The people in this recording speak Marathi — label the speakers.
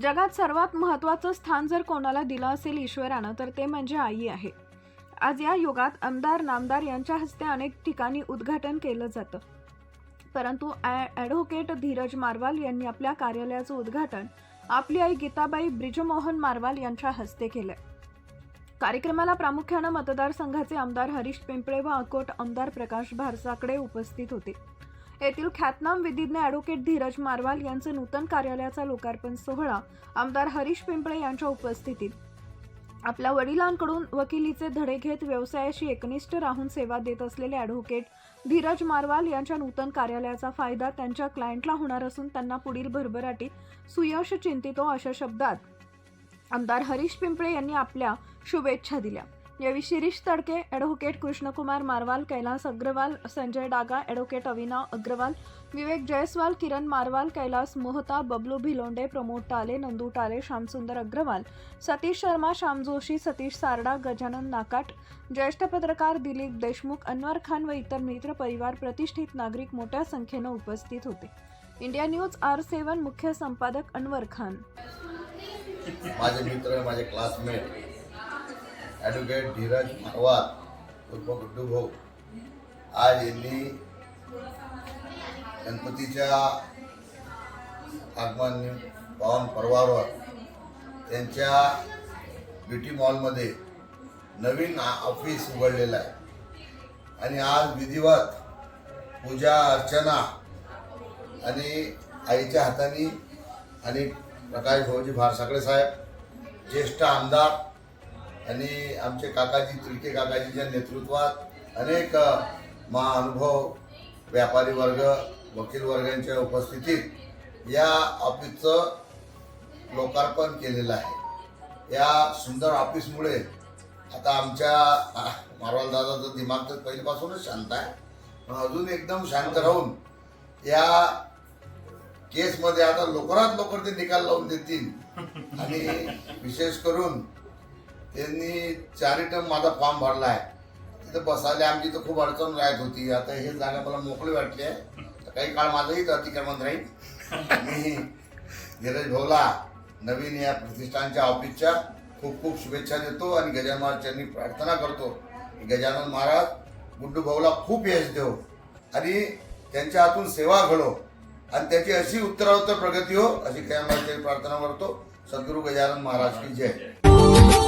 Speaker 1: जगात सर्वात महत्त्वाचं स्थान जर कोणाला दिलं असेल ईश्वरानं तर ते म्हणजे आई आहे. आज या युगात आमदार नामदार यांच्या हस्ते अनेक ठिकाणी उद्घाटन केलं जातं. परंतु ॲडव्होकेट धीरज मारवाल यांनी आपल्या कार्यालयाचं उद्घाटन आपली आई गीताबाई ब्रिजमोहन मारवाल यांच्या हस्ते केलंय कार्यक्रमाला प्रामुख्यानं मतदारसंघाचे आमदार हरीश पिंपळे व अकोट आमदार प्रकाश भारसाकडे उपस्थित होते. येथील ख्यातनाम विधिज्ञ ॲडव्होकेट धीरज मारवाल यांचे नूतन कार्यालयाचा लोकार्पण सोहळा आमदार हरीश पिंपळे यांच्या उपस्थितीत. आपल्या वडिलांकडून वकिलीचे धडे घेत व्यवसायाशी एकनिष्ठ राहून सेवा देत असलेले ॲडव्होकेट धीरज मारवाल यांच्या नूतन कार्यालयाचा फायदा त्यांच्या क्लायंटला होणार असून त्यांना पुढील भरभराटीत सुयश चिंतितो अशा शब्दात आमदार हरीश पिंपळे यांनी आपल्या शुभेच्छा दिल्या. यावेळी शिरीष तडके ॲडव्होकेट कृष्णकुमार मारवाल कैलास अग्रवाल संजय डागा ॲडव्होकेट अविनाव अग्रवाल विवेक जयस्वाल किरण मारवाल कैलास मोहता बबलू भिलोंडे प्रमोद टाले नंदू टाले श्यामसुंदर अग्रवाल सतीश शर्मा श्याम जोशी सतीश सारडा गजानन नाकाट ज्येष्ठ पत्रकार दिलीप देशमुख अनवर खान व इतर मित्र परिवार प्रतिष्ठित नागरिक मोठ्या संख्येनं उपस्थित होते. इंडिया न्यूज आर सेवन मुख्य संपादक अनवर खान.
Speaker 2: माझे मित्र माझे क्लासमेट ॲडव्होकेट धीरज मारवार उर्फ गुड्डू भाऊ आज यांनी गणपतीच्या आगमन पावन पर्वावर त्यांच्या ब्युटी मॉलमध्ये नवीन ऑफिस उघडलेलं आहे. आणि आज विधिवत पूजा अर्चना आणि आईच्या हाताने आणि प्रकाश भाऊजी भारसाकडे साहेब ज्येष्ठ आमदार आणि आमचे काकाजी तिळके काकाजीच्या नेतृत्वात अनेक महाअनुभव व्यापारी वर्ग वकील वर्गांच्या उपस्थितीत या ऑफिसचं लोकार्पण केलेलं आहे. या सुंदर ऑफिसमुळे आता आमच्या मारवाल दादाचं दिमाग तर पहिल्यापासूनच शांत आहे. पण अजून एकदम शांत राहून या केसमध्ये आता लवकरात लवकर ते निकाल लावून देतील. आणि विशेष करून त्यांनी चारी टर्म माझा फॉर्म भरला आहे. तिथं बसायला आमची तर खूप अडचण राहत होती. आता हे जागा मला मोकळी वाटली आहे. तर काही काळ माझंही तर अतिक्रमण राहील. मी धीरज भाऊला नवीन या प्रतिष्ठानच्या ऑफिसच्या खूप खूप शुभेच्छा देतो आणि गजानन महाराजांनी प्रार्थना करतो. गजानन महाराज गुड्डू भाऊला खूप यश देव आणि त्यांच्या हातून सेवा घडो आणि त्याची अशी उत्तरोत्तर प्रगती हो अशी गजानन प्रार्थना करतो. सद्गुरू गजानन महाराज की जय.